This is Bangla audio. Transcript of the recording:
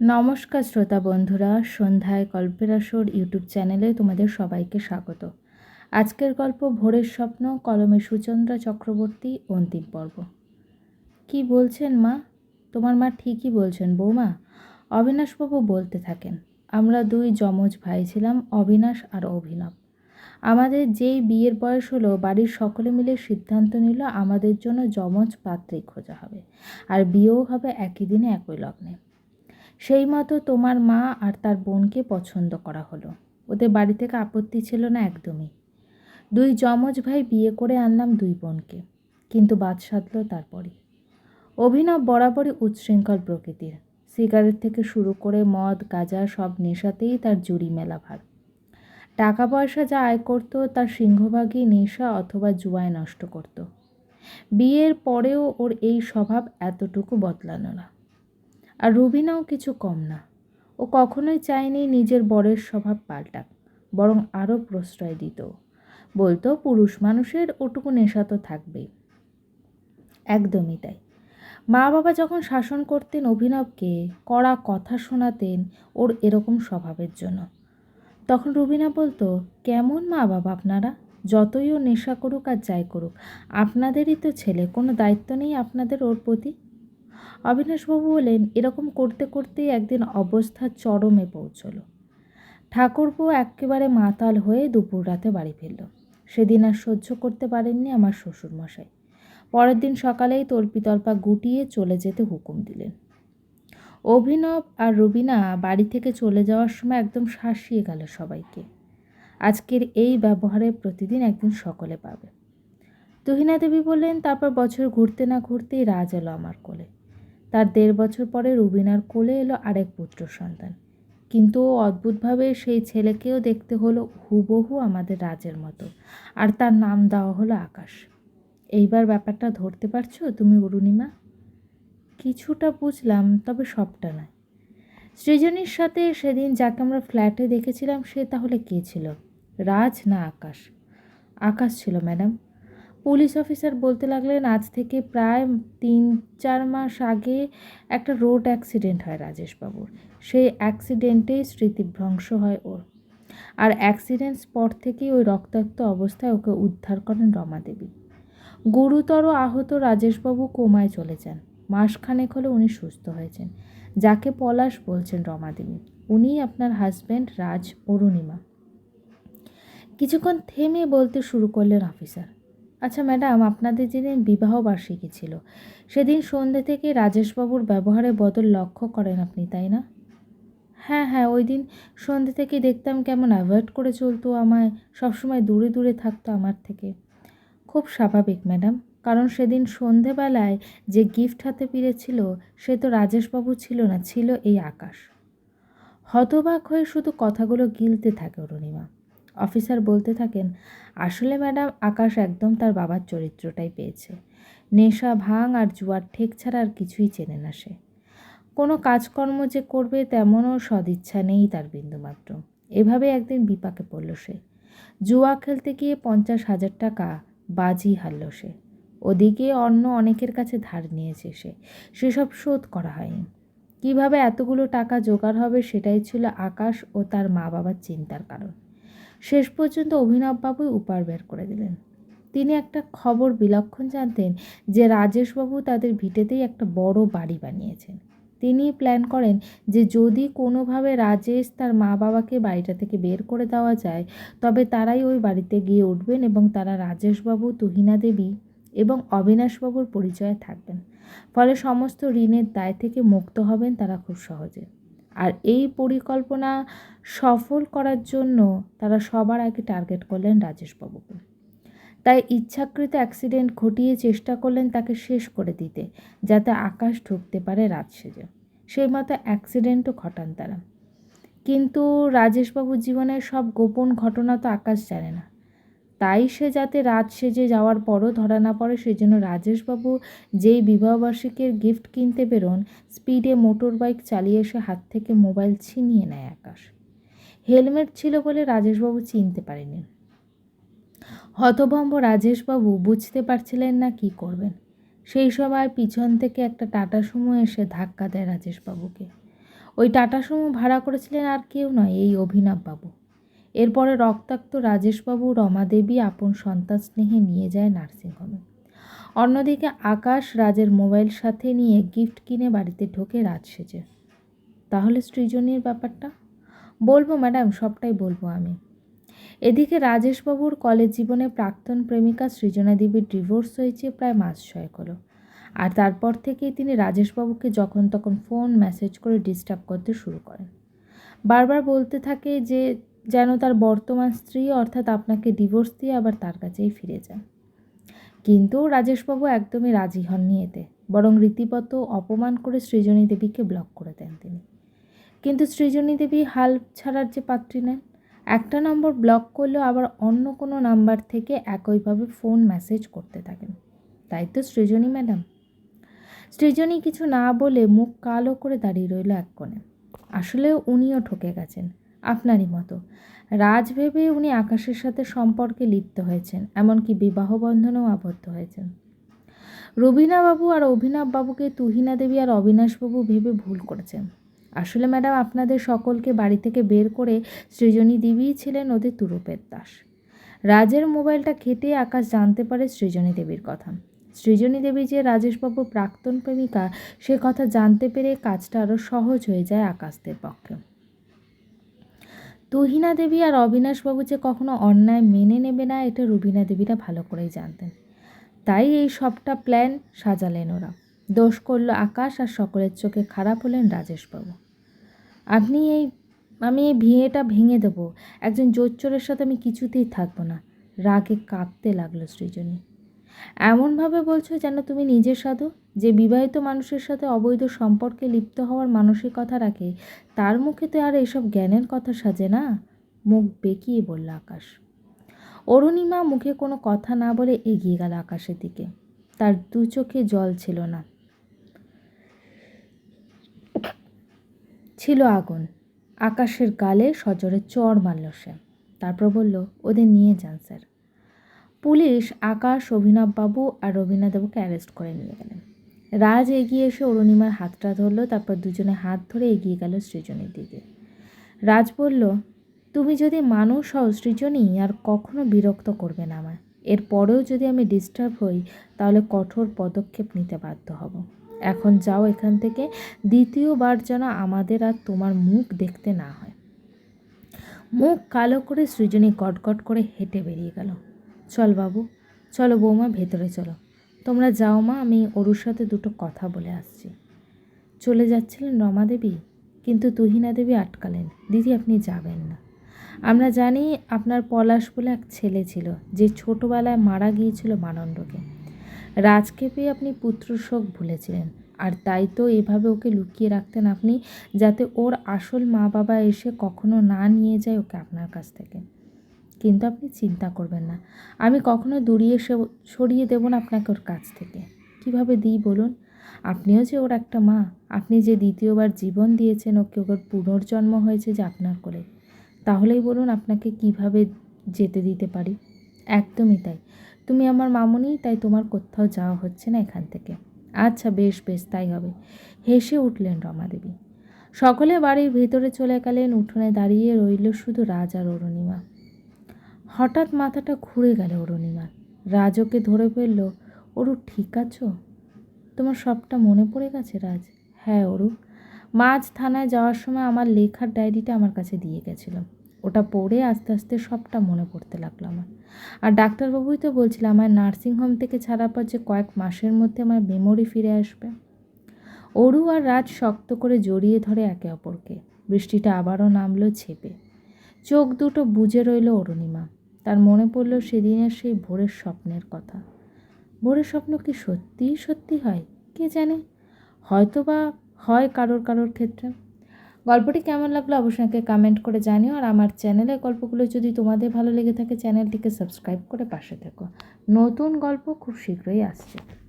নমস্কার শ্রোতা বন্ধুরা, সন্ধ্যায় গল্পের আসর ইউটিউব চ্যানেলে তোমাদের সবাইকে স্বাগত। আজকের গল্প ভোরের স্বপ্ন, কলমে সুচন্দ্রা চক্রবর্তী, অন্তিম পর্ব। কি বলছেন মা? তোমার মা ঠিকই বলছেন বৌমা। অবিনাশবাবু বলতে থাকেন, আমরা দুই যমজ ভাই ছিলাম, অবিনাশ আর অভিনব। আমাদের যেই বিয়ের বয়স হলো, বাড়ির সকলে মিলে সিদ্ধান্ত নিল, আমাদের জন্য যমজ পাত্রী খোঁজা হবে। আর বিয়েও হবে একই দিনে একই লগ্নে। সেই মতো তোমার মা আর তার বোনকে পছন্দ করা হলো। ওদের বাড়ি থেকে আপত্তি ছিল না একদমই। দুই যমজ ভাই বিয়ে করে আনলাম দুই বোনকে, কিন্তু বাদ সাধল তারপরই। অভিনব বরাবরই উচ্ছৃঙ্খল প্রকৃতির। সিগারেট থেকে শুরু করে মদ, গাঁজা সব নেশাতেই তার জুড়ি মেলা ভার। টাকা পয়সা যা আয় করতো, তার সিংহভাগই নেশা অথবা জুয়ায় নষ্ট করত। বিয়ের পরেও ওর এই স্বভাব এতটুকু বদলানো না। আর রুবিনাও কিছু কম না। ও কখনোই চায়নি নিজের বরের স্বভাব পাল্টাক, বরং আরও প্রশ্রয় দিত। বলতো, পুরুষ মানুষের ওটুকু নেশা তো থাকবেই। একদমই তাই। মা বাবা যখন শাসন করতেন অভিনবকে, কড়া কথা শোনাতেন ওর এরকম স্বভাবের জন্য। তখন রুবিনা বলতো, কেমন মা বাবা আপনারা? যতই ও নেশা করুক আর যাই করুক, আপনাদেরই তো ছেলে, কোনো দায়িত্ব নেই আপনাদের ওর প্রতি? অবিনাশবাবু বলেন এরকম করতে করতেই একদিন অবস্থা চরমে পৌঁছলো। ঠাকুরপো একেবারে মাতাল হয়ে দুপুর রাতে বাড়ি ফিরল। সেদিন আর সহ্য করতে পারেননি আমার শ্বশুরমশাই। পরের দিন সকালেই তল্পিতল্পা গুটিয়ে চলে যেতে হুকুম দিলেন। অভিনব আর রুবিনা বাড়ি থেকে চলে যাওয়ার সময় একদম শাসিয়ে গেল সবাইকে। আজকের এই ব্যবহারে প্রতিদিন একদিন সকলে পাবে। তুহিনা দেবী বললেন, তারপর বছর ঘুরতে না ঘুরতেই রাজ এলো আমার কোলে। তার দেড় বছর পরে রুবিনার কোলে এলো আরেক পুত্র সন্তান। কিন্তু অদ্ভুতভাবে সেই ছেলেকেও দেখতে হলো হুবহু আমাদের রাজের মতো। আর তার নাম দেওয়া হলো আকাশ। এইবার ব্যাপারটা ধরতে পারছ তুমি, অরুণিমা? কিছুটা বুঝলাম, তবে সবটা নয়। সৃজনীর সাথে সেদিন যাকে আমরা ফ্ল্যাটে দেখেছিলাম, সে তাহলে কে ছিল? রাজ না আকাশ? আকাশ ছিল, ম্যাডাম। পুলিশ অফিসার বলতে লাগলেন, আজ থেকে প্রায় তিন, চার মাস আগে একটা রোড অ্যাক্সিডেন্ট হয় রাজেশবাবুর। সেই অ্যাক্সিডেন্টেই স্মৃতিভ্রংশ হয় ওর। আর অ্যাক্সিডেন্ট স্পট থেকেই ওই রক্তাক্ত অবস্থায় ওকে উদ্ধার করেন রমা দেবী। গুরুতর আহত রাজেশবাবু কোমায় চলে যান। মাসখানেক হলে উনি সুস্থ হয়েছেন। যাকে পলাশ বলছেন রমা দেবী, উনিই আপনার হাজব্যান্ড রাজ অরুণিমা। কিছুক্ষণ থেমে বলতে শুরু করলেন অফিসার। আচ্ছা ম্যাডাম, আপনাদের যেদিন বিবাহ বার্ষিকী ছিল, সেদিন সন্ধ্যে থেকে রাজেশবাবুর ব্যবহারে বদল লক্ষ্য করেন আপনি, তাই না? হ্যাঁ হ্যাঁ ওই দিন সন্ধ্যে থেকে দেখতাম কেমন অ্যাভয়েড করে চলতো আমায়, সবসময় দূরে দূরে থাকতো আমার থেকে। খুব স্বাভাবিক ম্যাডাম, কারণ সেদিন সন্ধেবেলায় যে গিফট হাতে পিড়েছিল সে তো রাজেশবাবু ছিল না, ছিল এই আকাশ। হতবাক হয়ে শুধু কথাগুলো গিলতে থাকে অরুণিমা। অফিসার বলতে থাকেন, আসলে ম্যাডাম, আকাশ একদম তার বাবার চরিত্রটাই পেয়েছে। নেশা ভাং আর জুয়ার ঠেক ছাড়া আর কিছুই চেনে না সে। কোনো কাজকর্ম যে করবে তেমনও সদিচ্ছা নেই তার বিন্দুমাত্র। এভাবে একদিন বিপাকে পড়ল সে। জুয়া খেলতে গিয়ে পঞ্চাশ হাজার টাকা বাজি হারল সে। ওদিকে অন্য অনেকের কাছে ধার নিয়েছে সে। সেসব শোধ করা হয়নি। কীভাবে এতগুলো টাকা জোগাড় হবে সেটাই ছিল আকাশ ও তার মা বাবার চিন্তার কারণ। শেষ পর্যন্ত অভিনববাবুই উপার বের করে দিলেন। তিনি একটা খবর বিলক্ষণ জানতেন যে রাজেশবাবু তাদের ভিটেতেই একটা বড় বাড়ি বানিয়েছেন। তিনি প্ল্যান করেন যে যদি কোনোভাবে রাজেশ তার মা বাবাকে বাড়িটা থেকে বের করে দেওয়া যায়, তবে তারাই ওই বাড়িতে গিয়ে উঠবেন এবং তারা রাজেশবাবু, তুহিনা দেবী এবং অবিনাশবাবুর পরিচয়ে থাকবেন। ফলে সমস্ত ঋণের দায় থেকে মুক্ত হবেন তারা খুব সহজে। আর এই পরিকল্পনা সফল করার জন্য তারা সবার আগে টার্গেট করলেন রাজেশবাবুকে। তাই ইচ্ছাকৃত অ্যাক্সিডেন্ট ঘটিয়ে চেষ্টা করলেন তাকে শেষ করে দিতে, যাতে আকাশ ঢুকতে পারে রাত সেজে। সেই মতো অ্যাক্সিডেন্টও ঘটান তারা। কিন্তু রাজেশবাবুর জীবনের সব গোপন ঘটনা তো আকাশ জানে না। তাই সে যাতে রাত সেজে যাওয়ার পরও ধরা না পড়ে সেই সেজন্য রাজেশবাবু যেই বিবাহবার্ষিকীর গিফট কিনতে বেরোন স্পিডে মোটর বাইক চালিয়ে এসে হাত থেকে মোবাইল ছিনিয়ে নেয় আকাশ। হেলমেট ছিল বলে রাজেশবাবু চিনতে পারেনি হতভম্ব রাজেশবাবু বুঝতে পারছিলেন না কি করবেন। সেই সময় পিছন থেকে একটা টাটা সুমো এসে ধাক্কা দেয় রাজেশবাবুকে। ওই টাটা সুমো ভাড়া করেছিলেন আর কেউ নয়, এই অভিনববাবু। এরপরে রক্তাক্ত রাজেশবাবু রমাদেবী আপন সন্তান স্নেহে নিয়ে যায় নার্সিংহোমে। অন্যদিকে আকাশ রাজের মোবাইল সাথে নিয়ে গিফট কিনে বাড়িতে ঢোকে রাজ সেজে। তাহলে সৃজনীর ব্যাপারটা? বলব ম্যাডাম, সবটাই বলব আমি। এদিকে রাজেশবাবুর কলেজ জীবনে প্রাক্তন প্রেমিকা সৃজনা দেবীর ডিভোর্স হয়েছে প্রায় মাস ছয়েক হলো। আর তারপর থেকেই তিনি রাজেশবাবুকে যখন তখন ফোন, মেসেজ করে ডিস্টার্ব করতে শুরু করেন। বারবার বলতে থাকে যে যেন তার বর্তমান স্ত্রী অর্থাৎ আপনাকে ডিভোর্স দিয়ে আবার তার কাছেই ফিরে যান কিন্তু রাজেশবাবু একদমই রাজি হননি এতে। বরং রীতিমত অপমান করে সৃজনী দেবীকে ব্লক করে দেন তিনি। কিন্তু সৃজনী দেবী হাল ছাড়ার যে পাত্রী নেন, একটা নম্বর ব্লক করলেও আবার অন্য কোনো নাম্বার থেকে একইভাবে ফোন মেসেজ করতে থাকেন। তাই তো সৃজনী ম্যাডাম সৃজনী কিছু না বলে মুখ কালো করে দাঁড়িয়ে রইল এক কোণে। আসলে উনিও ঠকে গেছেন। আপনারই মতো। রাজ ভেবে উনি আকাশের সাথে সম্পর্কে লিপ্ত হয়েছেন, এমনকি বিবাহ বন্ধনেও আবদ্ধ হয়েছেন। রবিনাবাবু আর অভিনব বাবুকে তুহিনা দেবী আর অবিনাশবাবু ভেবে ভুল করেছেন। আসলে ম্যাডাম, আপনাদের সকলকে বাড়ি থেকে বের করে সৃজনী দেবীই ছিলেন ওদের তুরুপের দাস। রাজের মোবাইলটা ঘেটে আকাশ জানতে পারে সৃজনী দেবীর কথা। সৃজনী দেবী যে রাজেশবাবুর প্রাক্তন প্রেমিকা, সে কথা জানতে পেরে কাজটা আরও সহজ হয়ে যায় আকাশদের পক্ষে। তুহিনা দেবী আর অবিনাশবাবু যে কখনো অন্যায় মেনে নেবে না, এটা রুবিনা দেবীরা ভালো করেই জানতেন। তাই এই সবটা প্ল্যান সাজালেন ওরা। দোষ করল আকাশ আর সকলের চোখে খারাপ হলেন রাজেশবাবু আপনি এই, আমি এই ভিড়েটা ভেঙে দেবো। একজন জোচ্চোরের সাথে আমি কিছুতেই থাকব না। রাগে কাঁপতে লাগল সৃজনী। এমনভাবে বলছো যেন তুমি নিজের সাধু, যে বিবাহিত মানুষের সাথে অবৈধ সম্পর্কে লিপ্ত হওয়ার মানসিকতা রাখে, তার মুখে তো আর এসব জ্ঞানের কথা সাজে না? মুখ বেঁকিয়ে বলল আকাশ। অরুণিমা মুখে কোনো কথা না বলে এগিয়ে গেল আকাশের দিকে। তার দু চোখে জল ছিল না। ছিল আগুন। আকাশের গালে সজোরে চড় মারল সে। তারপর বলল, ওদের নিয়ে যান, স্যার। পুলিশ আকাশ অভিনববাবু আর রবীন্দ্রবাবুকে অ্যারেস্ট করে নিয়ে গেলেন। রাজ এগিয়ে এসে অরুণিমার হাতটা ধরলো, তারপর দুজনে হাত ধরে এগিয়ে গেল সৃজনীর দিকে। রাজ বলল, তুমি যদি মানুষ হও সৃজনী, আর কখনো বিরক্ত করবে না আমার এরপরেও যদি আমি ডিস্টার্ব হই, তাহলে কঠোর পদক্ষেপ নিতে বাধ্য হব। এখন যাও এখান থেকে, দ্বিতীয়বার যেন আমাদের আর তোমার মুখ দেখতে না হয়। মুখ কালো করে সৃজনী গটগট করে হেঁটে বেরিয়ে গেল। চল বাবু, চলো বৌমা, ভেতরে চলো। তোমরা যাও মা, আমি ওরুর সাথে দুটো কথা বলে আসছি। চলে যাচ্ছিলেন রমা দেবী, কিন্তু তুহিনা দেবী আটকালেন। দিদি, আপনি যাবেন না। আমরা জানি আপনার পলাশ বলে এক ছেলে ছিল, যে ছোটোবেলায় মারা গিয়েছিল মানণ্ডকে রাজকে পেয়ে আপনি পুত্র শোক ভুলেছিলেন, আর তাই তো এভাবে ওকে লুকিয়ে রাখতেন আপনি, যাতে ওর আসল মা বাবা এসে কখনো না নিয়ে যায় ওকে আপনার কাছ থেকে। কিন্তু আপনি চিন্তা করবেন না। আমি কখনো দূরিয়ে সরিয়ে দেবো না আপনাকে ওর কাছ থেকে। কীভাবে দিই বলুন? আপনিও যে ওর একটা মা, আপনি যে দ্বিতীয়বার জীবন দিয়েছেন, ওকে ওর পুনর্জন্ম হয়েছে যে আপনার করে তাহলেই বলুন আপনাকে কীভাবে যেতে দিতে পারি। একদমই তাই। তুমি আমার মামুনি, তাই তোমার কোথাও যাওয়া হচ্ছে না এখান থেকে। আচ্ছা বেশ বেশ, তাই হবে। হেসে উঠলেন রমাদেবী সকলে বাড়ির ভেতরে চলে গেলেন, উঠোনে দাঁড়িয়ে রইল শুধু রাজ আর অরুণিমা। হঠাৎ মাথাটা ঘুরে গেল অরুণিমার। রাজকে ধরে ফেলল, অরু, ঠিক আছো? তোমার সবটা মনে পড়ে গেছে রাজ? হ্যাঁ অরু। মাঝ থানায় যাওয়ার সময় আমার লেখার ডায়েরিটা আমার কাছে দিয়ে গেছিল। ওটা পড়ে আস্তে আস্তে সবটা মনে পড়তে লাগল আমার। আর ডাক্তারবাবুই তো বলছিল আমার নার্সিংহোম থেকে ছাড়ার পর যে কয়েক মাসের মধ্যে আমার মেমোরি ফিরে আসবে। অরু আর রাজ শক্ত করে জড়িয়ে ধরে একে অপরকে। বৃষ্টিটা আবারও নামলো ছেপে। চোখ দুটো বুঝে রইল অরুণিমা। তার মনে পড়ল সেদিনের সেই ভোরের স্বপ্নের কথা। ভোরের স্বপ্ন কি সত্যিই সত্যি হয়? কে জানে? হয়তো বা হয় কারোর কারোর ক্ষেত্রে। গল্পটি কেমন লাগল অবশ্যই আমাকে কমেন্ট করে জানিও আর আমার চ্যানেলের গল্পগুলো যদি তোমাদের ভালো লেগে থাকে চ্যানেলটিকে সাবস্ক্রাইব করে পাশে থেকো। নতুন গল্প খুব শীঘ্রই আসছে।